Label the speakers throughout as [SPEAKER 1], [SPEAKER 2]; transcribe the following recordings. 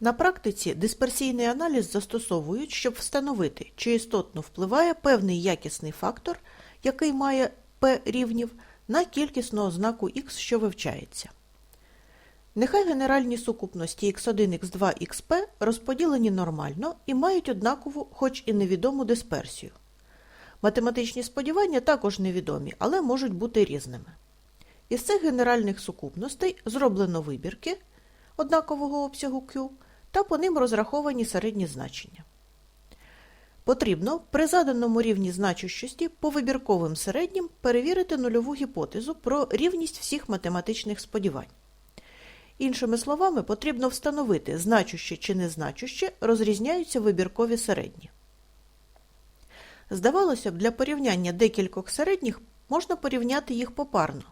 [SPEAKER 1] На практиці дисперсійний аналіз застосовують, щоб встановити, чи істотно впливає певний якісний фактор, який має p рівнів, на кількісну ознаку x, що вивчається. Нехай генеральні сукупності x1, x2, xp розподілені нормально і мають однакову, хоч і невідому дисперсію. Математичні сподівання також невідомі, але можуть бути різними. Із цих генеральних сукупностей зроблено вибірки однакового обсягу Q та по ним розраховані середні значення. Потрібно при заданому рівні значущості по вибірковим середнім перевірити нульову гіпотезу про рівність всіх математичних сподівань. Іншими словами, потрібно встановити, значуще чи незначуще розрізняються вибіркові середні. Здавалося б, для порівняння декількох середніх можна порівняти їх попарно.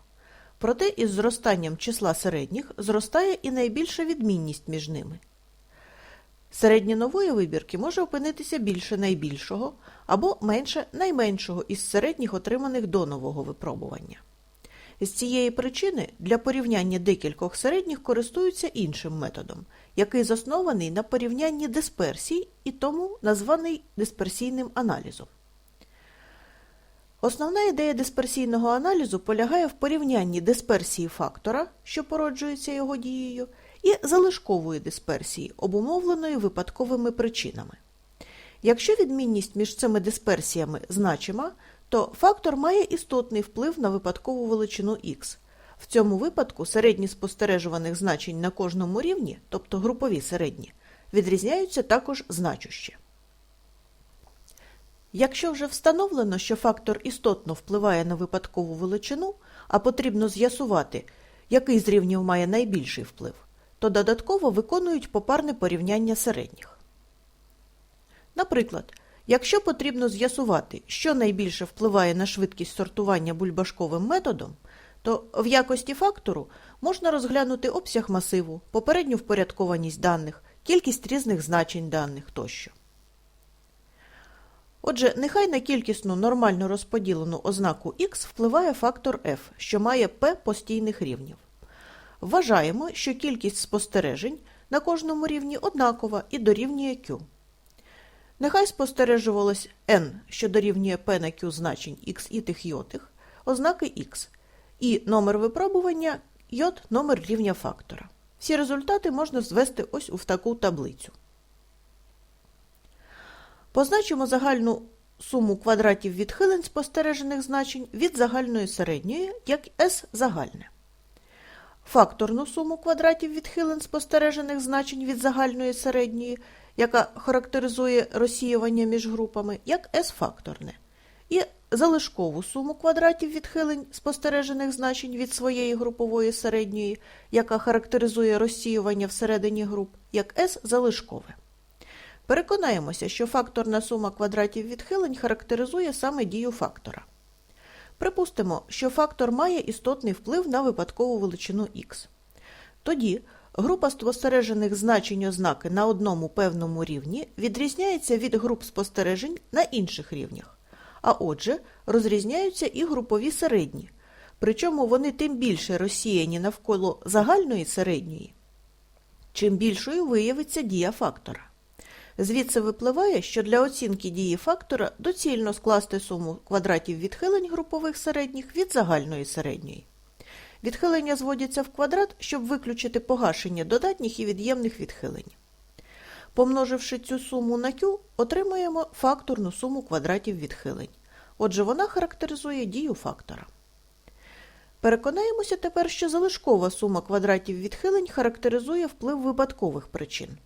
[SPEAKER 1] Проте із зростанням числа середніх зростає і найбільша відмінність між ними. Середнє нової вибірки може опинитися більше найбільшого або менше найменшого із середніх, отриманих до нового випробування. З цієї причини для порівняння декількох середніх користуються іншим методом, який заснований на порівнянні дисперсій і тому названий дисперсійним аналізом. Основна ідея дисперсійного аналізу полягає в порівнянні дисперсії фактора, що породжується його дією, і залишкової дисперсії, обумовленої випадковими причинами. Якщо відмінність між цими дисперсіями значима, то фактор має істотний вплив на випадкову величину х. В цьому випадку середні спостережуваних значень на кожному рівні, тобто групові середні, відрізняються також значуще. Якщо вже встановлено, що фактор істотно впливає на випадкову величину, а потрібно з'ясувати, який з рівнів має найбільший вплив, то додатково виконують попарне порівняння середніх. Наприклад, якщо потрібно з'ясувати, що найбільше впливає на швидкість сортування бульбашковим методом, то в якості фактору можна розглянути обсяг масиву, попередню впорядкованість даних, кількість різних значень даних тощо. Отже, нехай на кількісну нормально розподілену ознаку х впливає фактор f, що має p постійних рівнів. Вважаємо, що кількість спостережень на кожному рівні однакова і дорівнює q. Нехай спостережувалось n, що дорівнює p на q значень x і тих йотих, ознаки x, і номер випробування йод номер рівня фактора. Всі результати можна звести ось у таку таблицю. Позначимо загальну суму квадратів відхилень спостережених значень від загальної середньої, як S загальне. Факторну суму квадратів відхилень спостережених значень від загальної середньої, яка характеризує розсіювання між групами, як S-факторне. І залишкову суму квадратів відхилень спостережених значень від своєї групової середньої, яка характеризує розсіювання всередині груп, як S-залишкове. Переконаємося, що факторна сума квадратів відхилень характеризує саме дію фактора. Припустимо, що фактор має істотний вплив на випадкову величину х. Тоді група спостережених значень ознаки на одному певному рівні відрізняється від груп спостережень на інших рівнях. А отже, розрізняються і групові середні, причому вони тим більше розсіяні навколо загальної середньої, чим більшою виявиться дія фактора. Звідси випливає, що для оцінки дії фактора доцільно скласти суму квадратів відхилень групових середніх від загальної середньої. Відхилення зводяться в квадрат, щоб виключити погашення додатніх і від'ємних відхилень. Помноживши цю суму на Q, отримуємо факторну суму квадратів відхилень. Отже, вона характеризує дію фактора. Переконаємося тепер, що залишкова сума квадратів відхилень характеризує вплив випадкових причин.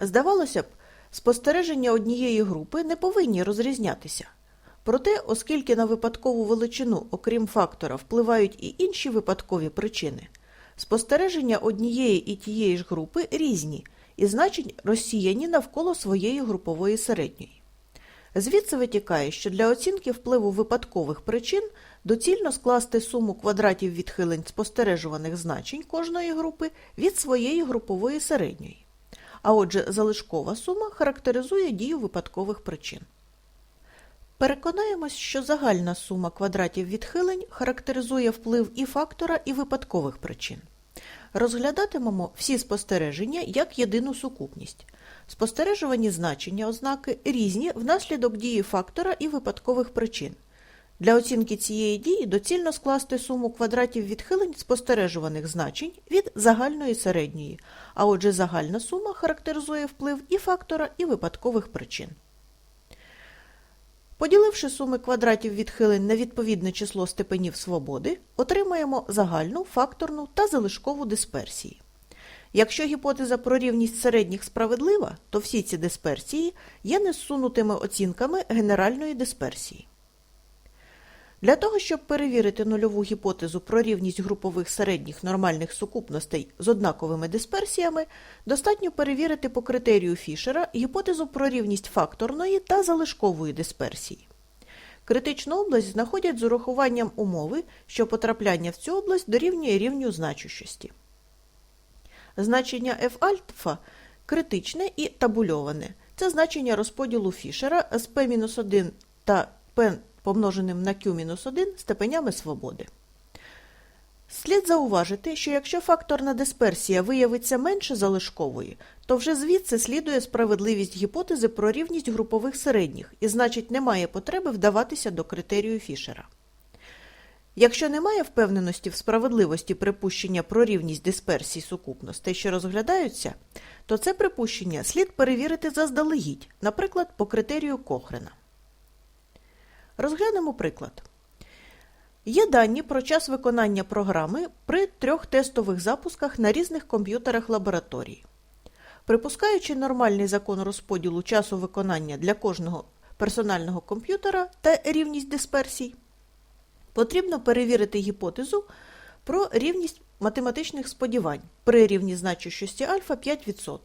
[SPEAKER 1] Здавалося б, спостереження однієї групи не повинні розрізнятися. Проте, оскільки на випадкову величину, окрім фактора, впливають і інші випадкові причини, спостереження однієї і тієї ж групи різні і значень розсіяні навколо своєї групової середньої. Звідси витікає, що для оцінки впливу випадкових причин доцільно скласти суму квадратів відхилень спостережуваних значень кожної групи від своєї групової середньої. А отже, залишкова сума характеризує дію випадкових причин. Переконаємось, що загальна сума квадратів відхилень характеризує вплив і фактора, і випадкових причин. Розглядатимемо всі спостереження як єдину сукупність. Спостережувані значення ознаки різні внаслідок дії фактора і випадкових причин. Для оцінки цієї дії доцільно скласти суму квадратів відхилень спостережуваних значень від загальної середньої, а отже загальна сума характеризує вплив і фактора, і випадкових причин. Поділивши суми квадратів відхилень на відповідне число степенів свободи, отримаємо загальну, факторну та залишкову дисперсії. Якщо гіпотеза про рівність середніх справедлива, то всі ці дисперсії є несунутими оцінками генеральної дисперсії. Для того, щоб перевірити нульову гіпотезу про рівність групових середніх нормальних сукупностей з однаковими дисперсіями, достатньо перевірити по критерію Фішера гіпотезу про рівність факторної та залишкової дисперсії. Критичну область знаходять з урахуванням умови, що потрапляння в цю область дорівнює рівню значущості. Значення F-альфа критичне і табульоване. Це значення розподілу Фішера з P-1 та P помноженим на Q-1 степенями свободи. Слід зауважити, що якщо факторна дисперсія виявиться менше залишкової, то вже звідси слідує справедливість гіпотези про рівність групових середніх і значить немає потреби вдаватися до критерію Фішера. Якщо немає впевненості в справедливості припущення про рівність дисперсій сукупностей, що розглядаються, то це припущення слід перевірити заздалегідь, наприклад, по критерію Кохрена. Розглянемо приклад. Є дані про час виконання програми при трьох тестових запусках на різних комп'ютерах лабораторії. Припускаючи нормальний закон розподілу часу виконання для кожного персонального комп'ютера та рівність дисперсій, потрібно перевірити гіпотезу про рівність математичних сподівань при рівні значущості альфа 5%.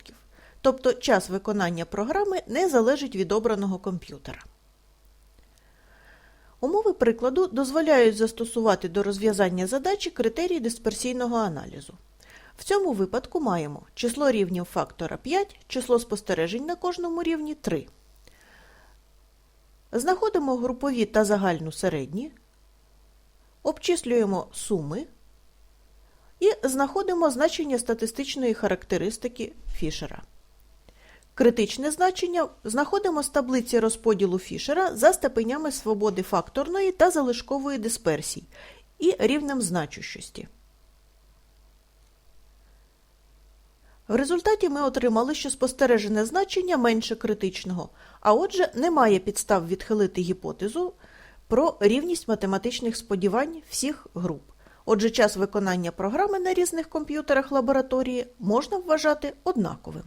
[SPEAKER 1] Тобто час виконання програми не залежить від обраного комп'ютера. Умови прикладу дозволяють застосувати до розв'язання задачі критерії дисперсійного аналізу. В цьому випадку маємо число рівнів фактора 5, число спостережень на кожному рівні 3. Знаходимо групові та загальну середні, обчислюємо суми і знаходимо значення статистичної характеристики Фішера. Критичне значення знаходимо з таблиці розподілу Фішера за степенями свободи факторної та залишкової дисперсій і рівнем значущості. В результаті ми отримали, що спостережене значення менше критичного, а отже, немає підстав відхилити гіпотезу про рівність математичних сподівань всіх груп. Отже, час виконання програми на різних комп'ютерах лабораторії можна вважати однаковим.